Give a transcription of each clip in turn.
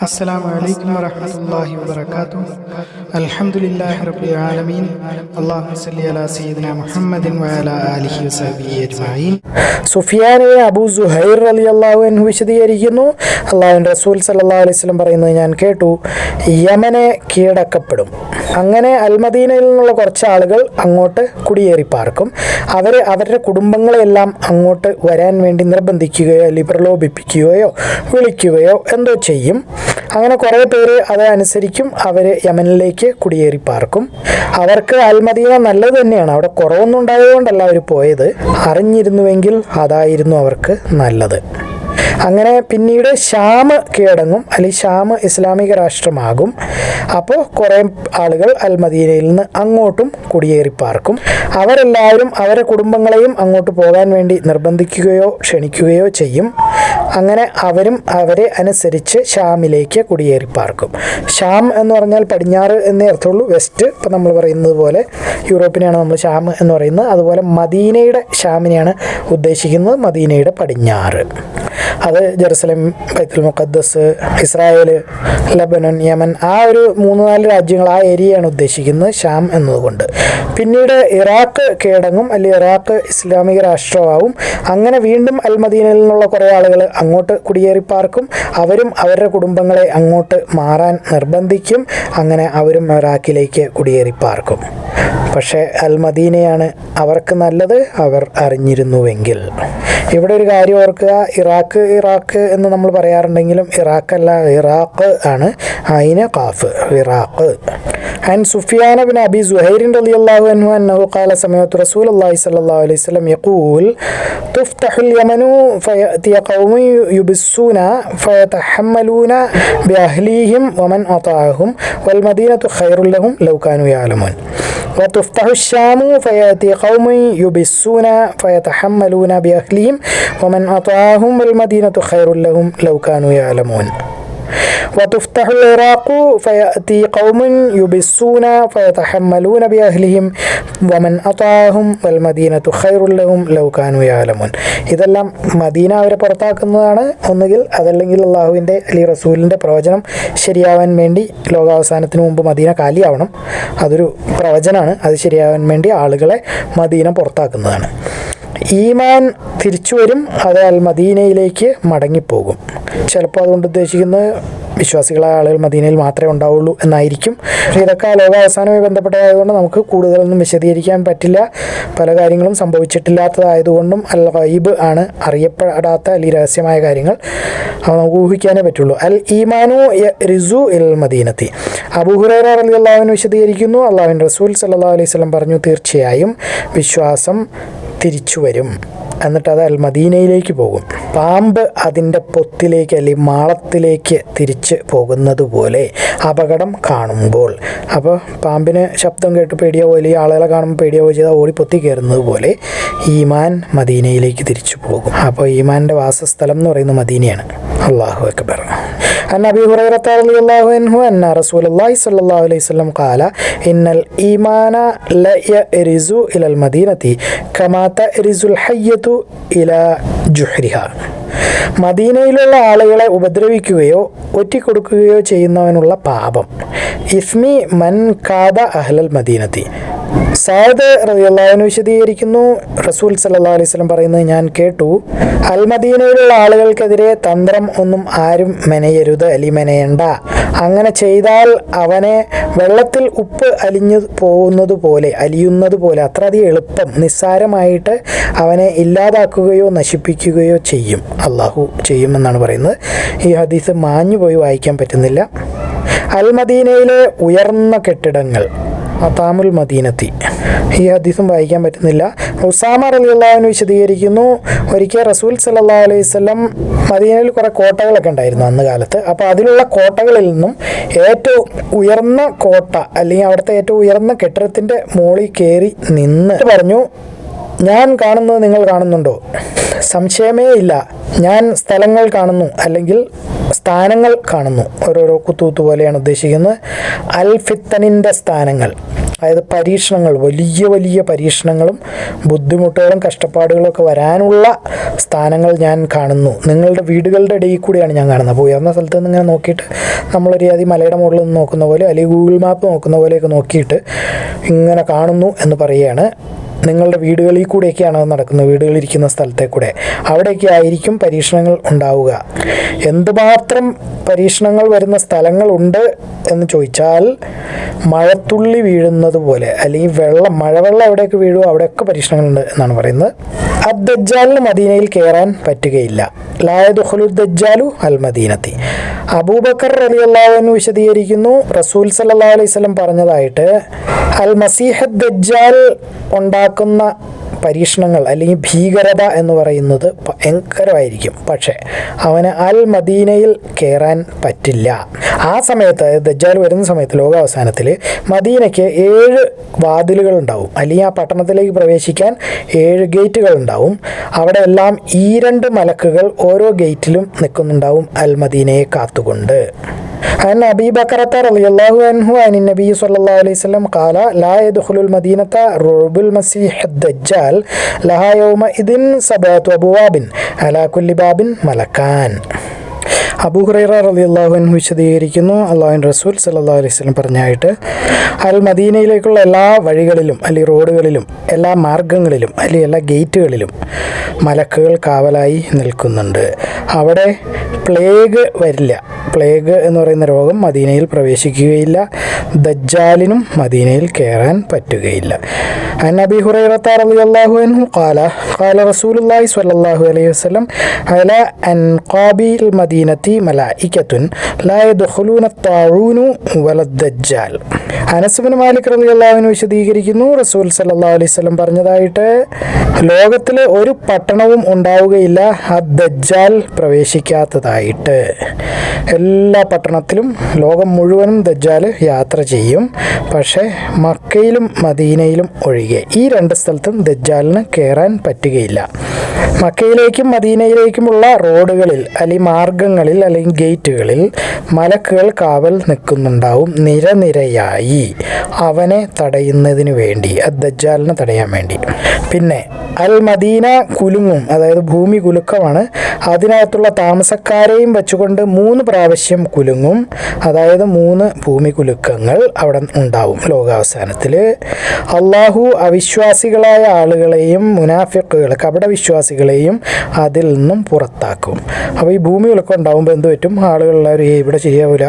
السلام عليكم ورحمة الله وبركاته الحمد لله رب العالمين اللهم صل على سيدنا محمد وعلى آله وصحبه أجمعين സുഫിയാനെ അബൂ സുഹൈർ അലി അള്ളാഹു എന്ന് വിശദീകരിക്കുന്നു അള്ളാഹുവിൻ റസൂൽ സല്ലാ അലൈഹി സ്വലം പറയുന്നത് ഞാൻ കേട്ടു യമനെ കീഴടക്കപ്പെടും അങ്ങനെ അൽമദീനയിൽ നിന്നുള്ള കുറച്ച് ആളുകൾ അങ്ങോട്ട് കുടിയേറി പാർക്കും അവർ അവരുടെ കുടുംബങ്ങളെല്ലാം അങ്ങോട്ട് വരാൻ വേണ്ടി നിർബന്ധിക്കുകയോ അല്ലെങ്കിൽ പ്രലോഭിപ്പിക്കുകയോ വിളിക്കുകയോ എന്തോ ചെയ്യും അങ്ങനെ കുറേ പേര് അതനുസരിക്കും അവർ യമനിലേക്ക് കുടിയേറി പാർക്കും. അവർക്ക് അൽമദീന നല്ലത് തന്നെയാണ്. അവിടെ കുറവൊന്നും ഉണ്ടായതുകൊണ്ടല്ല അവർ പോയത്. അറിഞ്ഞിരുന്നുവെങ്കിൽ അതായിരുന്നു അവർക്ക് നല്ലത്. അങ്ങനെ പിന്നീട് ഷാമ് കീഴടങ്ങും അല്ലെങ്കിൽ ഷാമ് ഇസ്ലാമിക രാഷ്ട്രമാകും. അപ്പോൾ കുറേ ആളുകൾ അൽമദീനയിൽ നിന്ന് അങ്ങോട്ടും കുടിയേറി പാർക്കും. അവരെല്ലാവരും അവരുടെ കുടുംബങ്ങളെയും അങ്ങോട്ട് പോകാൻ വേണ്ടി നിർബന്ധിക്കുകയോ ക്ഷണിക്കുകയോ ചെയ്യും. അങ്ങനെ അവരും അവരെ അനുസരിച്ച് ഷാമിലേക്ക് കുടിയേറി പാർക്കും. ഷാം എന്ന് പറഞ്ഞാൽ പടിഞ്ഞാറ് എന്നേ അർത്ഥമുള്ളൂ. വെസ്റ്റ് ഇപ്പം നമ്മൾ പറയുന്നത് പോലെ യൂറോപ്പിനെയാണ് നമ്മൾ ഷാം എന്ന് പറയുന്നത്. അതുപോലെ മദീനയുടെ ഷാമിനെയാണ് ഉദ്ദേശിക്കുന്നത്. മദീനയുടെ പടിഞ്ഞാറ്. അത് Jerusalem Baitul Muqaddas Israel Lebanon Yemen ആ ഒരു മൂന്ന് നാല് രാജ്യങ്ങൾ ആ ഏരിയയാണ് ഉദ്ദേശിക്കുന്നത് ഷാം എന്നതുകൊണ്ട്. പിന്നീട് ഇറാഖ് കീഴടങ്ങും അല്ലെങ്കിൽ ഇറാഖ് ഇസ്ലാമിക രാഷ്ട്രമാവും. അങ്ങനെ വീണ്ടും അൽമദീനയിൽ നിന്നുള്ള കുറേ ആളുകൾ അങ്ങോട്ട് കുടിയേറി പാർക്കും അവരും അവരുടെ കുടുംബങ്ങളെ അങ്ങോട്ട് മാറാൻ നിർബന്ധിക്കും. അങ്ങനെ അവരും ഇറാഖിലേക്ക് കുടിയേറി പാർക്കും പക്ഷേ അൽമദീനയാണ് അവർക്ക് നല്ലത് അവർ അറിഞ്ഞിരുന്നുവെങ്കിൽ. ഇവിടെ ഒരു കാര്യം ഓർക്കുക ഇറാഖ് ഇറാഖ് എന്ന് നമ്മൾ പറയാറുണ്ടെങ്കിലും ഇറാഖ് അല്ല ഇറാഖ് ആണ് അയിന് കാഫ് ഇറാഖ് عن سفيان بن أبي زهير رضي الله عنه أنه قال سمعت رسول الله صلى الله عليه وسلم يقول تفتح اليمن فيأتي قوم يبسون فيتحملون بأهليهم ومن أطاعهم والمدينة خير لهم لو كانوا يعلمون وتفتح الشام فيأتي قوم يبسون فيتحملون بأهلهم ومن أطاعهم والمدينة خير لهم لو كانوا يعلمون وتفتح العراق فيأتي قوم يبسون فيتحملون بأهلهم ومن أطاعهم والمدينة خير لهم لو كانوا يعلمون ഇതെല്ലാം മദീന അവരെ പുറത്താക്കുന്നതാണ് ഒന്നുകിൽ അതല്ലെങ്കിൽ അള്ളാഹുവിൻ്റെ അലി റസൂലിൻ്റെ പ്രവചനം ശരിയാവാൻ വേണ്ടി ലോകാവസാനത്തിന് മുമ്പ് മദീന കാലിയാവണം അതൊരു പ്രവചനമാണ് അത് ശരിയാവാൻ വേണ്ടി ആളുകളെ മദീന പുറത്താക്കുന്നതാണ് ഈമാൻ തിരിച്ചു വരും അത് അൽ മദീനയിലേക്ക് മടങ്ങിപ്പോകും. ചിലപ്പോൾ അതുകൊണ്ട് ഉദ്ദേശിക്കുന്നത് വിശ്വാസികളായ ആളുകൾ മദീനയിൽ മാത്രമേ ഉണ്ടാവുള്ളൂ എന്നായിരിക്കും. പക്ഷേ ഇതൊക്കെ ലോകാവസാനവുമായി ബന്ധപ്പെട്ടതായതുകൊണ്ട് നമുക്ക് കൂടുതലൊന്നും വിശദീകരിക്കാൻ പറ്റില്ല. പല കാര്യങ്ങളും സംഭവിച്ചിട്ടില്ലാത്തതായതുകൊണ്ടും അൽ ഗൈബ് ആണ് അറിയപ്പെടാത്ത അല്ലെങ്കിൽ രഹസ്യമായ കാര്യങ്ങൾ. അവ നമുക്ക് ഊഹിക്കാനേ പറ്റുള്ളൂ. അൽ ഈമാനു റിസു ഇൽ മദീനത്തി. അബുഹുറേറ അലി അള്ളാഹുവിന് വിശദീകരിക്കുന്നു. അള്ളാഹുവിൻ റസൂൽ സല്ലാ അലൈഹി സ്വലം പറഞ്ഞു തീർച്ചയായും വിശ്വാസം തിരിച്ചു വരും. എന്നിട്ട് അത് അൽ മദീനയിലേക്ക് പോകും പാമ്പ് അതിൻ്റെ പൊത്തിലേക്ക് അല്ലെങ്കിൽ മാളത്തിലേക്ക് തിരിച്ച് പോകുന്നത് പോലെ അപകടം കാണുമ്പോൾ അപ്പോൾ പാമ്പിന് ശബ്ദം കേട്ട് പേടിയാവോ അല്ലെങ്കിൽ ആളുകളെ കാണുമ്പോൾ പേടിയാവോ ചെയ്താൽ ഓടി പൊത്തി കയറുന്നത് പോലെ ഈമാൻ മദീനയിലേക്ക് തിരിച്ചു പോകും അപ്പോൾ ഈമാൻ്റെ വാസസ്ഥലം എന്ന് പറയുന്നത് മദീനയാണ് അള്ളാഹു അക്ബർ عن أبي هريرة رضي الله عنه أن رسول الله صلى الله عليه وسلم قال إن الإيمان لا يأرز إلى المدينة كما تأرز അദത്തു ഇല ജുഹ്രിഹ. മദീനയിലുള്ള ആളുകളെ ഉപദ്രവിക്കുകയോ ഒറ്റിക്കൊടുക്കുകയോ ചെയ്യുന്നവനുള്ള പാപം. ഇസ്മി മൻ കാദ അഹ്ലൽ മദീനത്തി. സാദ് റളിയല്ലാഹുവിന് വിശദീകരിക്കുന്നു. റസൂൽ സല്ലാ അലൈഹി വസല്ലം പറയുന്നത് ഞാൻ കേട്ടു. അൽമദീനയിലുള്ള ആളുകൾക്കെതിരെ തന്ത്രം ഒന്നും ആരും മെനയരുത് അലി മെനയണ്ട. അങ്ങനെ ചെയ്താൽ അവനെ വെള്ളത്തിൽ ഉപ്പ് അലിഞ്ഞു പോകുന്നത് പോലെ അലിയുന്നത് പോലെ അത്രയധികം എളുപ്പം നിസ്സാരമായിട്ട് അവനെ ഇല്ലാതാക്കുകയോ നശിപ്പിക്കുകയോ ചെയ്യും. അള്ളാഹു ചെയ്യുമെന്നാണ് പറയുന്നത്. ഈ ഹദീസ് മാഞ്ഞു പോയി വായിക്കാൻ പറ്റുന്നില്ല. അൽമദീനയിലെ ഉയർന്ന കെട്ടിടങ്ങൾ അതാമുൽ മദീനത്തി. ഈ ഹദീസും വായിക്കാൻ പറ്റുന്നില്ല. ഉസാമ അള്ളാഹുവിന് വിശദീകരിക്കുന്നു ഒരിക്കൽ റസൂൽ സല്ലാ അലൈഹി സ്വലം മദീനയിൽ കുറേ കോട്ടകളൊക്കെ ഉണ്ടായിരുന്നു അന്ന് കാലത്ത്. അപ്പോൾ അതിലുള്ള കോട്ടകളിൽ നിന്നും ഏറ്റവും ഉയർന്ന കോട്ട അല്ലെങ്കിൽ അവിടുത്തെ ഏറ്റവും ഉയർന്ന കെട്ടിടത്തിന്റെ മുകളിൽ കയറി നിന്ന് പറഞ്ഞു ഞാൻ കാണുന്നത് നിങ്ങൾ കാണുന്നുണ്ടോ? സംശയമേ ഇല്ല. ഞാൻ സ്ഥലങ്ങൾ കാണുന്നു അല്ലെങ്കിൽ സ്ഥാനങ്ങൾ കാണുന്നു. ഓരോരോ കുത്തുകുത്തു പോലെയാണ് ഉദ്ദേശിക്കുന്നത്. അൽഫിത്തനിന്റെ സ്ഥാനങ്ങൾ. അതായത് പരീക്ഷണങ്ങൾ. വലിയ വലിയ പരീക്ഷണങ്ങളും ബുദ്ധിമുട്ടുകളും കഷ്ടപ്പാടുകളും ഒക്കെ വരാനുള്ള സ്ഥാനങ്ങൾ ഞാൻ കാണുന്നു. നിങ്ങളുടെ വീടുകളുടെ ഇടയിൽ കൂടിയാണ് ഞാൻ കാണുന്നത്. അപ്പോൾ ഉയർന്ന സ്ഥലത്ത് നിന്ന് ഇങ്ങനെ നോക്കിയിട്ട് നമ്മളൊരു ആദ്യം മലയുടെ മുകളിൽ നിന്ന് നോക്കുന്ന പോലെ അല്ലെങ്കിൽ ഗൂഗിൾ മാപ്പ് നോക്കുന്ന പോലെയൊക്കെ നോക്കിയിട്ട് ഇങ്ങനെ കാണുന്നു എന്ന് പറയുകയാണ്. നിങ്ങളുടെ വീടുകളിൽ കൂടെയൊക്കെയാണ് അത് നടക്കുന്നത്? വീടുകളിരിക്കുന്ന സ്ഥലത്തെ കൂടെ. അവിടെയൊക്കെ ആയിരിക്കും പരീക്ഷണങ്ങൾ ഉണ്ടാവുക. എന്തുമാത്രം പരീക്ഷണങ്ങൾ വരുന്ന സ്ഥലങ്ങളുണ്ട് എന്ന് ചോദിച്ചാൽ മഴത്തുള്ളി വീഴുന്നത് പോലെ അല്ലെങ്കിൽ വെള്ളം മഴവെള്ളം എവിടെയൊക്കെ വീഴുമോ അവിടെയൊക്കെ പരീക്ഷണങ്ങളുണ്ട് എന്നാണ് പറയുന്നത്. അദ്ദജ്ജാലിന് മദീനയിൽ കയറാൻ പറ്റുകയില്ല. ലായദുഹുലുദ്ദജ്ജാലു അൽ മദീനത്തി. അബൂബക്കർ അലി അള്ളാഹുവിന് വിശദീകരിക്കുന്നു. റസൂൽ സല്ലാ അലൈഹി സ്വലം പറഞ്ഞതായിട്ട് അൽ മസീഹ് ദജ്ജാൽ ഉണ്ടാക്കുന്ന പരീക്ഷണങ്ങൾ അല്ലെങ്കിൽ ഭീകരത എന്ന് പറയുന്നത് ഭയങ്കരമായിരിക്കും. പക്ഷേ അവന് അൽ മദീനയിൽ കയറാൻ പറ്റില്ല. ആ സമയത്ത് ദജ്ജാൽ വരുന്ന സമയത്ത് ലോകാവസാനത്തിൽ മദീനയ്ക്ക് ഏഴ് വാതിലുകൾ ഉണ്ടാവും. അല്ലെങ്കിൽ ആ പട്ടണത്തിലേക്ക് പ്രവേശിക്കാൻ ഏഴ് ഗേറ്റുകൾ ഉണ്ടാവും. അവിടെ എല്ലാം ഈ രണ്ട് മലക്കുകൾ ഓരോ ഗേറ്റിലും നിൽക്കുന്നുണ്ടാവും അൽ മദീനയെ കാത്തുകൊണ്ട്. عن أبي بكرة رضي الله عنه عن النبي صلى الله عليه وسلم قال لا يدخل المدينة رعب المسيح الدجال لها يومئذ سبعة أبواب على كل باب ملكان. അബൂഹുറൈറ അലി അള്ളാഹുൻ വിശദീകരിക്കുന്നു. അള്ളാഹുൻ റസൂൽ സല്ലാ അലൈഹി സ്വലം പറഞ്ഞായിട്ട് അൽ മദീനയിലേക്കുള്ള എല്ലാ വഴികളിലും അല്ലെങ്കിൽ റോഡുകളിലും എല്ലാ മാർഗങ്ങളിലും അല്ലെങ്കിൽ എല്ലാ ഗേറ്റുകളിലും മലക്കുകൾ കാവലായി നിൽക്കുന്നുണ്ട്. അവിടെ പ്ലേഗ് വരില്ല. പ്ലേഗ് എന്ന് പറയുന്ന രോഗം മദീനയിൽ പ്രവേശിക്കുകയില്ല. ദജ്ജാലിനും മദീനയിൽ കയറാൻ പറ്റുകയില്ല. അന്നബി ഹുറൈറത്താർ അലി അള്ളാഹു അൻഹു കാല കാല റസൂലുല്ലാഹി സ്വല്ലല്ലാഹു അലൈഹി വസല്ലം അല അൻഖാബിൽ മദീന മദീനത്തി മലായിക്കത്തുൻ ദജ്ജാൽ അനസുബിൻ മാലിക് റബി അള്ളാഹുവിന് വിശദീകരിക്കുന്നു. റസൂൽ സല്ലാ അലൈവലം പറഞ്ഞതായിട്ട് ലോകത്തിൽ ഒരു പട്ടണവും ഉണ്ടാവുകയില്ല ദജ്ജാൽ പ്രവേശിക്കാത്തതായിട്ട്. എല്ലാ പട്ടണത്തിലും ലോകം മുഴുവനും ദജ്ജാൽ യാത്ര ചെയ്യും. പക്ഷേ മക്കയിലും മദീനയിലും ഒഴികെ ഈ രണ്ട് സ്ഥലത്തും ദജ്ജാലിന് കയറാൻ പറ്റുകയില്ല. മക്കയിലേക്കും മദീനയിലേക്കുമുള്ള റോഡുകളിൽ അല്ലെങ്കിൽ മാർഗം മാർഗങ്ങളിൽ അല്ലെങ്കിൽ ഗേറ്റുകളിൽ മലക്കുകൾ കാവൽ നിൽക്കുന്നുണ്ടാവും. നിരനിരയായി അവനെ തടയുന്നതിന് വേണ്ടി ദജ്ജാലിനെ തടയാൻ വേണ്ടി. പിന്നെ അൽ മദീന കുലുങ്ങും അതായത് ഭൂമി കുലുക്കമാണ്. അതിനകത്തുള്ള താമസക്കാരെയും വെച്ചുകൊണ്ട് മൂന്ന് പ്രാവശ്യം കുലുങ്ങും. അതായത് മൂന്ന് ഭൂമി കുലുക്കങ്ങൾ അവിടെ ഉണ്ടാവും ലോകാവസാനത്തിൽ. അള്ളാഹു അവിശ്വാസികളായ ആളുകളെയും മുനാഫിക്കുകൾ കപട വിശ്വാസികളെയും അതിൽ നിന്നും പുറത്താക്കും. അപ്പോൾ ഈ ഭൂമി കുലുക്കം ഉണ്ടാകുമ്പോൾ എന്ത് പറ്റും? ആളുകളെല്ലാവരും ഇവിടെ ചെയ്യാവില്ല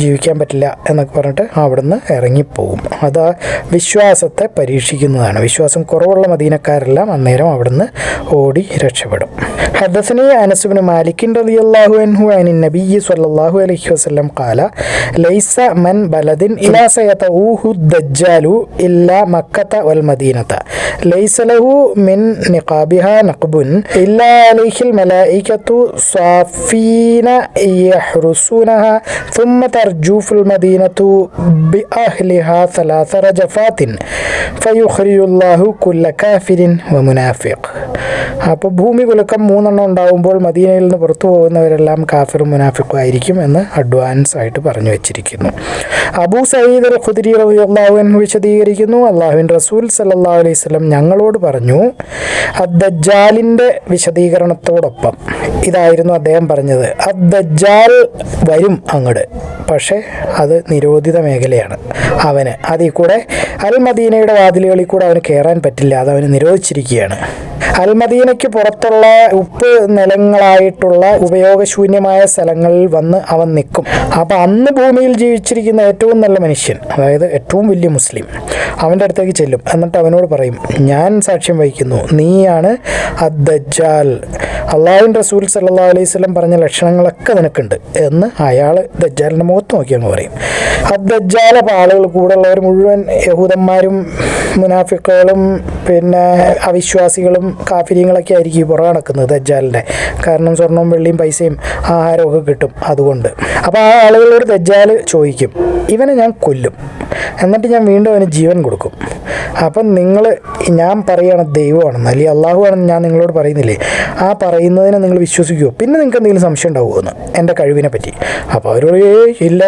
ജീവിക്കാൻ പറ്റില്ല എന്നൊക്കെ പറഞ്ഞിട്ട് അവിടുന്ന് ഇറങ്ങിപ്പോവും. അത് വിശ്വാസത്തെ പരീക്ഷിക്കുന്നതാണ്. വിശ്വാസം കുറവുള്ള മദീനക്കാരെല്ലാം അന്നേരം അവിടുന്ന് ഓടി രക്ഷപ്പെടും. ഹദസനി അനസുബിന് മാലിക്കിൻ റലി അള്ളാഹു അൻഹു അനിൻ നബി സല്ലാഹു അലൈഹി വസ്ലം കാല ലൈസ മൻ ബലദിൻ ഇലാസയത ഊഹു ദജ്ജാലു മക്കത്ത വൽ മദീനത്ത ലൈസ ലഹു മിൻ നിഖാബിഹ നഖ്ബുൻ ഇല്ലാ അലിഹിൽ മലായിക്കത്തു സാഫി صافين يحرسونها ثم ترجوف المدينة بأهلها ثلاث رجفات فيخرج الله كل كافر ومنافق അപ്പോൾ ഭൂമി കുലുക്കം മൂന്നെണ്ണം ഉണ്ടാകുമ്പോൾ മദീനയിൽ നിന്ന് പുറത്തു പോകുന്നവരെല്ലാം കാഫിറും മുനാഫിക്കും ആയിരിക്കും എന്ന് അഡ്വാൻസ് ആയിട്ട് പറഞ്ഞു വെച്ചിരിക്കുന്നു അബൂ സയ്യിദ് അൽ ഖുദരി റളിയല്ലാഹു അൻഹു വിശദീകരിക്കുന്നു അള്ളാഹുവിൻ റസൂൽ സല്ലല്ലാഹു അലൈഹി വസല്ലം ഞങ്ങളോട് പറഞ്ഞു അദ്ദജ്ജാലിൻ്റെ വിശദീകരണത്തോടൊപ്പം ഇതായിരുന്നു അദ്ദേഹം പറഞ്ഞത് അദ്ദജ്ജാൽ വരും അങ്ങോട്ട്. പക്ഷേ അത് നിരോധിത മേഖലയാണ് അവന്. അതിൽ കൂടെ അൽ മദീനയുടെ വാതിലുകളിൽ കൂടെ അവന് കയറാൻ പറ്റില്ല. അത് അവന് നിരോധിച്ചിരിക്കുകയാണ്. അൽമദീനയ്ക്ക് പുറത്തുള്ള ഉപ്പ് നിലങ്ങളായിട്ടുള്ള ഉപയോഗശൂന്യമായ സ്ഥലങ്ങളിൽ വന്ന് അവൻ നിൽക്കും. അപ്പം അന്ന് ഭൂമിയിൽ ജീവിച്ചിരിക്കുന്ന ഏറ്റവും നല്ല മനുഷ്യൻ അതായത് ഏറ്റവും വലിയ മുസ്ലിം അവന്റെ അടുത്തേക്ക് ചെല്ലും. എന്നിട്ട് അവനോട് പറയും ഞാൻ സാക്ഷ്യം വഹിക്കുന്നു നീയാണ് അദ്ദജ്ജാൽ. അള്ളാഹുൻ റസൂൽ സല്ലാ അലൈഹി സ്വലം പറഞ്ഞ ലക്ഷണങ്ങളൊക്കെ നിനക്കുണ്ട്. എന്ന് അയാൾ ദജ്ജാലിന്റെ മുഖത്ത് നോക്കിയെന്ന് പറയും. അപ്പോൾ ആളുകൾ കൂടെ ഉള്ളവർ മുഴുവൻ യഹൂദന്മാരും മുനാഫിക്കുകളും പിന്നെ അവിശ്വാസികളും കാഫിര്യങ്ങളൊക്കെ ആയിരിക്കും പുറകെ നടക്കുന്നത് ദജ്ജാലിന്റെ. കാരണം സ്വർണവും വെള്ളിയും പൈസയും ആഹാരമൊക്കെ കിട്ടും അതുകൊണ്ട്. അപ്പോൾ ആ ആളുകളോട് ദജ്ജാൽ ചോദിക്കും ഇവനെ ഞാൻ കൊല്ലും. എന്നിട്ട് ഞാൻ വീണ്ടും അവന് ജീവൻ കൊടുക്കും. അപ്പം നിങ്ങൾ ഞാൻ പറയുകയാണ് ദൈവമാണെന്ന് അല്ലെങ്കിൽ അള്ളാഹു ആണെന്ന് ഞാൻ നിങ്ങളോട് പറയുന്നില്ലേ? ആ പറയുന്നതിനെ നിങ്ങൾ വിശ്വസിക്കുമോ പിന്നെ നിങ്ങൾക്ക് എന്തെങ്കിലും സംശയം ഉണ്ടാവുമോ എന്ന് എന്റെ കഴിവിനെ പറ്റി. അപ്പോൾ അവരോട് ഇല്ല.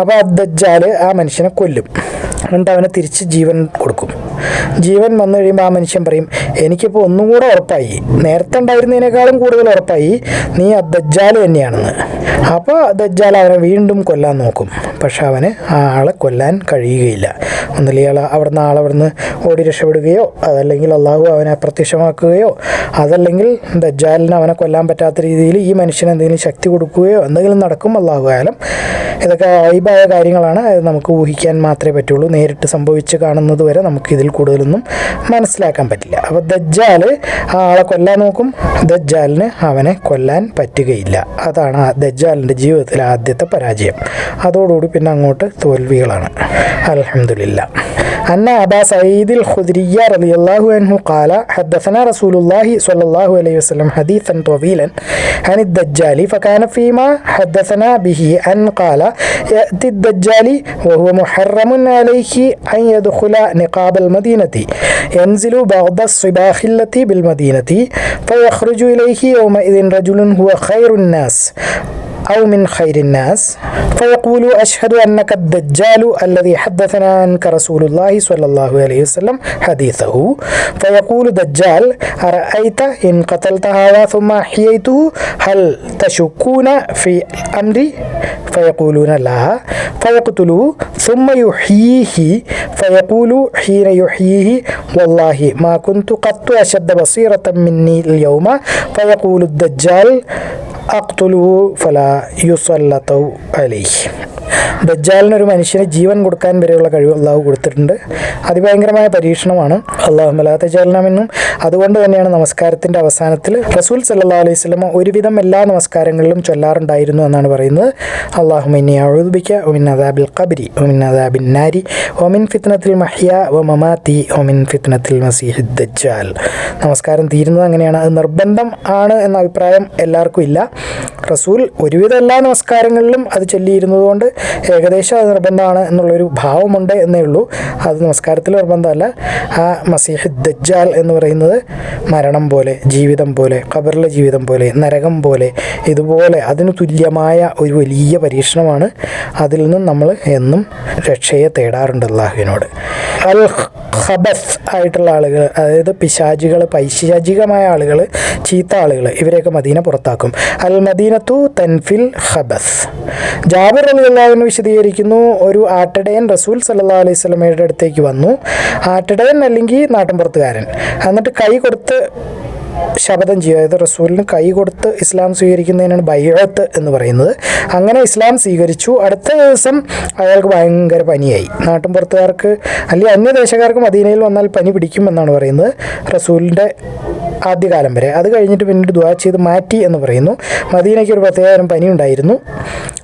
അപ്പോൾ ആ ദജ്ജാൽ ആ മനുഷ്യനെ കൊല്ലും. എന്നിട്ട് അവനെ തിരിച്ച് ജീവൻ കൊടുക്കും. ജീവൻ വന്നു കഴിയുമ്പോൾ ആ മനുഷ്യൻ പറയും എനിക്കിപ്പോൾ ഒന്നും കൂടെ ഉറപ്പായി. നേരത്തെ ഉണ്ടായിരുന്നതിനേക്കാളും കൂടുതൽ ഉറപ്പായി നീ ആ ദജ്ജാൽ തന്നെയാണെന്ന്. അപ്പോൾ ദജ്ജാൽ അവനെ വീണ്ടും കൊല്ലാൻ നോക്കും. പക്ഷെ അവന് ആ ആളെ കൊല്ലാൻ കഴിയുകയില്ല. ഒന്നില്ലെങ്കിൽ ആൾ അവിടുന്ന് ആളവിടുന്ന് ഓടി രക്ഷപ്പെടുകയോ അതല്ലെങ്കിൽ അള്ളാഹു അവനെ അപ്രത്യക്ഷമാക്കുകയോ അതല്ലെങ്കിൽ ദജ്ജാലിന് അവനെ കൊല്ലാൻ പറ്റാത്ത രീതിയിൽ ഈ മനുഷ്യന് എന്തെങ്കിലും ശക്തി കൊടുക്കുകയോ എന്തെങ്കിലും നടക്കും അള്ളാഹു ആയാലും ഇതൊക്കെ വൈബായ കാര്യങ്ങളാണ്. അത് നമുക്ക് ഊഹിക്കാൻ മാത്രമേ പറ്റുള്ളൂ. നേരിട്ട് സംഭവിച്ച് കാണുന്നത് വരെ നമുക്ക് ഇതിൽ കൂടുതലൊന്നും മനസ്സിലാക്കാൻ പറ്റില്ല അപ്പോൾ ദജ്ജാൽ ആ ആളെ കൊല്ലാൻ നോക്കും ദജ്ജാലിന് അവനെ കൊല്ലാൻ പറ്റുകയില്ല അതാണ് ആ ദജ്ജാലിൻ്റെ ജീവിതത്തിലെ ആദ്യത്തെ പരാജയം അതോടുകൂടി പിന്നെ അങ്ങോട്ട് തോൽവികളാണ് അലഹമില്ല أن أبا سعيد الخدري رضي الله عنه قال حدثنا رسول الله صلى الله عليه وسلم حديثا طويلا عن الدجال فكان فيما حدثنا به أن قال يأتي الدجال وهو محرم عليه أن يدخل نقاب المدينة ينزل بعض الصباح التي بالمدينة فيخرج إليه يومئذ رجل هو خير الناس. أو من خير الناس فيقول أشهد أنك الدجال الذي حدثنا عنك رسول الله صلى الله عليه وسلم حديثه. فيقول دجال أرأيت إن قتلت هذا ثم أحييته؟ هل تشكون في أمري فيقولون لا. فيقتله ثم يحييه. فيقول حين يحييه والله ما كنت قط أشد بصيرة مني اليوم. فيقول الدجال അക്തുലുഹു ഫല യുസല്ലത്തൗ അലൈഹ്. ദജ്ജാലിനൊരു മനുഷ്യന് ജീവൻ കൊടുക്കാൻ വരെയുള്ള കഴിവ് അള്ളാഹു കൊടുത്തിട്ടുണ്ട്. അതിഭയങ്കരമായ പരീക്ഷണമാണ്. അള്ളാഹു മലാത്തജാലനാമെന്നും അതുകൊണ്ട് തന്നെയാണ് നമസ്കാരത്തിന്റെ അവസാനത്തിൽ റസൂൽ സല്ലാ അലൈഹി സ്വലമ ഒരുവിധം എല്ലാ നമസ്കാരങ്ങളിലും ചൊല്ലാറുണ്ടായിരുന്നു എന്നാണ് പറയുന്നത്. അള്ളാഹു മിന്നി അഴുബിക്ക ഒമിൻ അദാബിൽ ഖബരി ഒമിൻ അദാബിൻ നാരി ഒമിൻ ഫിത്നത്തിൽ മഹിയ ഒ മമാത്തി ഒമിൻ ഫിത്നത്തിൽ മസീഹിദ് ദജ്ജാൽ. നമസ്കാരം തീരുന്നത് അങ്ങനെയാണ്. അത് നിർബന്ധം ആണ് എന്ന അഭിപ്രായം എല്ലാവർക്കും ഇല്ല. റസൂൽ ഒരുവിധം എല്ലാ നമസ്കാരങ്ങളിലും അത് ചൊല്ലിയിരുന്നത് കൊണ്ട് ഏകദേശം അത് നിർബന്ധമാണ് എന്നുള്ളൊരു ഭാവമുണ്ട് എന്നേ ഉള്ളൂ. അത് നമസ്കാരത്തിൽ നിർബന്ധമല്ല. ആ മസീഹ് ദജ്ജാൽ എന്ന് പറയുന്നത് മരണം പോലെ ജീവിതം പോലെ ഖബറിലെ ജീവിതം പോലെ നരകം പോലെ ഇതുപോലെ അതിന് തുല്യമായ ഒരു വലിയ പരീക്ഷണമാണ് അതിൽ നിന്നും നമ്മൾ എന്നും രക്ഷയെ തേടാറുണ്ട് അള്ളാഹുവിനോട് അൽ ഖബസ് ആയിട്ടുള്ള ആളുകൾ അതായത് പിശാചികൾ പൈശാചികമായ ആളുകൾ ചീത്ത ആളുകൾ ഇവരെയൊക്കെ മദീന പുറത്താക്കും. അൽ മദീനത്തു തൻഫിൽ ഖബസ്. ജാബിർ അലി അള്ളാഹുവിന് വിശദീകരിക്കുന്നു ഒരു ആട്ടടയൻ റസൂൽ സല്ലാ അലൈഹി സ്വലമയുടെ അടുത്തേക്ക് വന്നു. ആട്ടടയൻ അല്ലെങ്കിൽ നാട്ടിൻപുറത്തുകാരൻ. എന്നിട്ട് കൈ കൊടുത്ത് ശപഥം ചെയ്യുക. അതായത് റസൂലിന് കൈ കൊടുത്ത് ഇസ്ലാം സ്വീകരിക്കുന്നതിനാണ് ബൈഹത്ത് എന്ന് പറയുന്നത്. അങ്ങനെ ഇസ്ലാം സ്വീകരിച്ചു. അടുത്ത ദിവസം അയാൾക്ക് ഭയങ്കര പനിയായി. നാട്ടിൻപുറത്തുകാർക്ക് അല്ലെങ്കിൽ അന്യദേശക്കാർക്ക് മദീനയിൽ വന്നാൽ പനി പിടിക്കും എന്നാണ് പറയുന്നത്. റസൂലിന്റെ ആദ്യകാലം വരെ. അത് കഴിഞ്ഞിട്ട് പിന്നീട് ദ്വാ ചെയ്ത് മാറ്റി എന്ന് പറയുന്നു. മദീനയ്ക്ക് ഒരു പ്രത്യേകതരം പനി ഉണ്ടായിരുന്നു.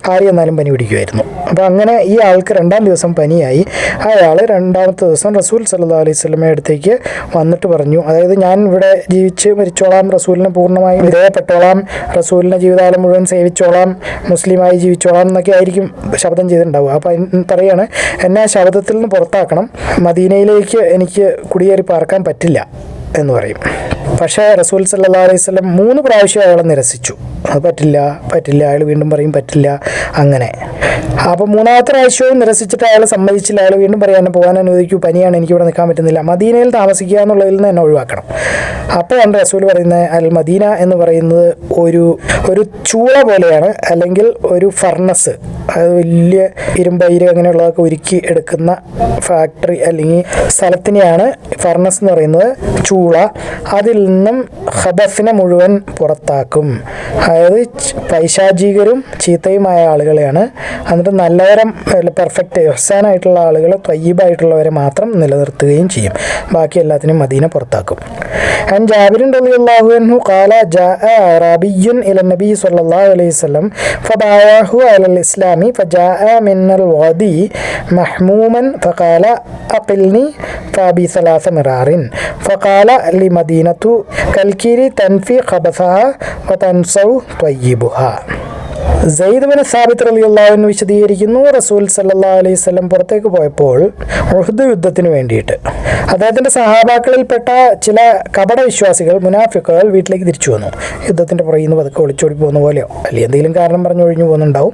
ആര് എന്നാലും പനി പിടിക്കുമായിരുന്നു. അപ്പോൾ അങ്ങനെ ഈ ആൾക്ക് രണ്ടാം ദിവസം പനിയായി. അയാൾ രണ്ടാമത്തെ ദിവസം റസൂൽ സല്ലാ അലൈഹി സ്വലമയുടെ അടുത്തേക്ക് വന്നിട്ട് പറഞ്ഞു. അതായത് ഞാൻ ഇവിടെ ജീവിച്ച് മരിച്ചോളാം റസൂലിനെ പൂർണമായും വിധേയപ്പെട്ടോളാം റസൂലിനെ ജീവിതകാലം മുഴുവൻ സേവിച്ചോളാം മുസ്ലിമായി ജീവിച്ചോളാം എന്നൊക്കെ ആയിരിക്കും ശബ്ദം ചെയ്തിട്ടുണ്ടാവുക. അപ്പോൾ പറയാണ് എന്നെ ശബ്ദത്തിൽ നിന്ന് പുറത്താക്കണം. മദീനയിലേക്ക് എനിക്ക് കുടിയേറി പാർക്കാൻ പറ്റില്ല. എന്ന് പറയും. പക്ഷേ റസൂൽ സല്ലാ അലൈഹി സ്വലം മൂന്ന് പ്രാവശ്യം അയാളെ നിരസിച്ചു. അത് പറ്റില്ല പറ്റില്ല. അയാൾ വീണ്ടും പറയും പറ്റില്ല. അങ്ങനെ. അപ്പോൾ മൂന്നാമത്തെ പ്രാവശ്യവും നിരസിച്ചിട്ട് അയാൾ സമ്മതിച്ചില്ല. അയാൾ വീണ്ടും പറയാൻ പോകാൻ അനുവദിക്കൂ. പനിയാണ്. എനിക്കിവിടെ നിൽക്കാൻ പറ്റുന്നില്ല. മദീനയിൽ താമസിക്കുക എന്നുള്ളതിൽ നിന്ന് എന്നെ ഒഴിവാക്കണം. അപ്പോഴാണ് റസൂൽ പറയുന്നത് അൽ മദീന എന്ന് പറയുന്നത് ഒരു ഒരു ചൂള പോലെയാണ്. അല്ലെങ്കിൽ ഒരു ഫർണസ്. അത് വലിയ ഇരുമ്പയിര് അങ്ങനെയുള്ളതൊക്കെ ഒരുക്കി എടുക്കുന്ന ഫാക്ടറി അല്ലെങ്കിൽ സ്ഥലത്തിനെയാണ് ഫർണസ് എന്ന് പറയുന്നത്. ചൂള അതിൽ നിന്നും ഹബസിനെ മുഴുവൻ പുറത്താക്കും അതായത് പൈശാചികരും ചീത്തയുമായ ആളുകളെയാണ് എന്നിട്ട് നല്ലവരം പെർഫെക്റ്റ് ഹസാനായിട്ടുള്ള ആളുകൾ ത്വയ്യീബായിട്ടുള്ളവരെ മാത്രം നിലനിർത്തുകയും ചെയ്യും ബാക്കി എല്ലാത്തിനും മദീന പുറത്താക്കും عن جابر رضي الله عنه قال جاء أعرابي إلى النبي صلى الله عليه وسلم فبايعه على الإسلام فجاء من الوادي محموما فقال أقلني فأبي ثلاث مرار فقال ഖാല ലി മദീനത്തു കൽക്കീരി തൻഫി ഖബസഹ വ തൻസൗ ത്വയ്യിബുഹ സെയ്ദ് സാബിത്ത് അൻഹു വിശദീകരിക്കുന്നു. റസൂൽ സല്ലാ അലൈഹി സ്വലം പുറത്തേക്ക് പോയപ്പോൾ ഉഹദ് യുദ്ധത്തിന് വേണ്ടിയിട്ട്. അദ്ദേഹത്തിന്റെ സഹാബാക്കളിൽപ്പെട്ട ചില കപട വിശ്വാസികൾ മുനാഫിക്കുകൾ വീട്ടിലേക്ക് തിരിച്ചു വന്നു. യുദ്ധത്തിന്റെ പുറകിൽ നിന്ന് പതുക്കെ ഒളിച്ചോടി പോകുന്ന പോലെയോ അല്ലെങ്കിൽ എന്തെങ്കിലും കാരണം പറഞ്ഞു ഒഴിഞ്ഞു പോകുന്നുണ്ടാവും.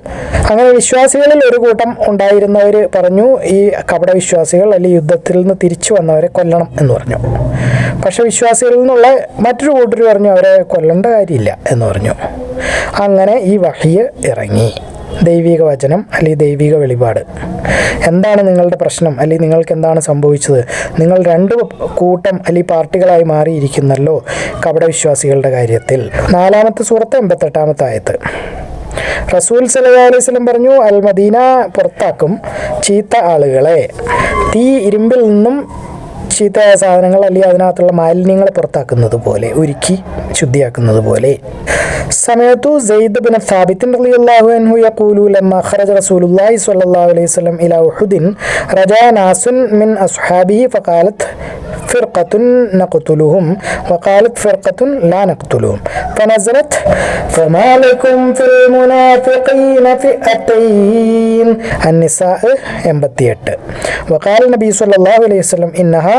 അങ്ങനെ വിശ്വാസികളിൽ ഒരു കൂട്ടം ഉണ്ടായിരുന്നവർ പറഞ്ഞു ഈ കപട വിശ്വാസികൾ അല്ലെങ്കിൽ യുദ്ധത്തിൽ നിന്ന് തിരിച്ചു വന്നവരെ കൊല്ലണം എന്ന് പറഞ്ഞു. പക്ഷെ വിശ്വാസികളിൽ നിന്നുള്ള മറ്റൊരു കൂട്ടർ പറഞ്ഞു അവരെ കൊല്ലേണ്ട കാര്യമില്ല എന്ന് പറഞ്ഞു. അങ്ങനെ ഈ വഹിയ് ഇറങ്ങി. ദൈവിക വചനം അല്ലെങ്കിൽ ദൈവിക വെളിപാട്. എന്താണ് നിങ്ങളുടെ പ്രശ്നം? അല്ലെങ്കിൽ നിങ്ങൾക്ക് എന്താണ് സംഭവിച്ചത്? നിങ്ങൾ രണ്ട് കൂട്ടം അല്ലെങ്കിൽ പാർട്ടികളായി മാറിയിരിക്കുന്നല്ലോ കപടവിശ്വാസികളുടെ കാര്യത്തിൽ. നാലാമത്തെ സൂറത്ത് എൺപത്തെട്ടാമത്തെ ആയത്ത്. റസൂൽ സലഹ് അലൈഹി സ്വലം പറഞ്ഞു അൽ മദീന പുറത്താക്കും ചീത്ത ആളുകളെ. തീ ഇരുമ്പിൽ നിന്നും ചീത്തയായ സാധനങ്ങൾ അല്ലെങ്കിൽ അതിനകത്തുള്ള മാലിന്യങ്ങളെ പുറത്താക്കുന്നത് പോലെ ഉരുക്കി ശുദ്ധിയാക്കുന്നത് പോലെ സമയത്തു സെയ്ദ് ബിൻ ثابت رضي الله عنه يقول لما خرج رسول الله صلى الله عليه وسلم إلى أحد رجع ناس من أصحابه فقالت فرقة نقتلهم وقالت فرقة لا نقتلهم فنزلت فما لكم في المنافقين فئتين النساء 88 وقال النبي صلى الله عليه وسلم إنها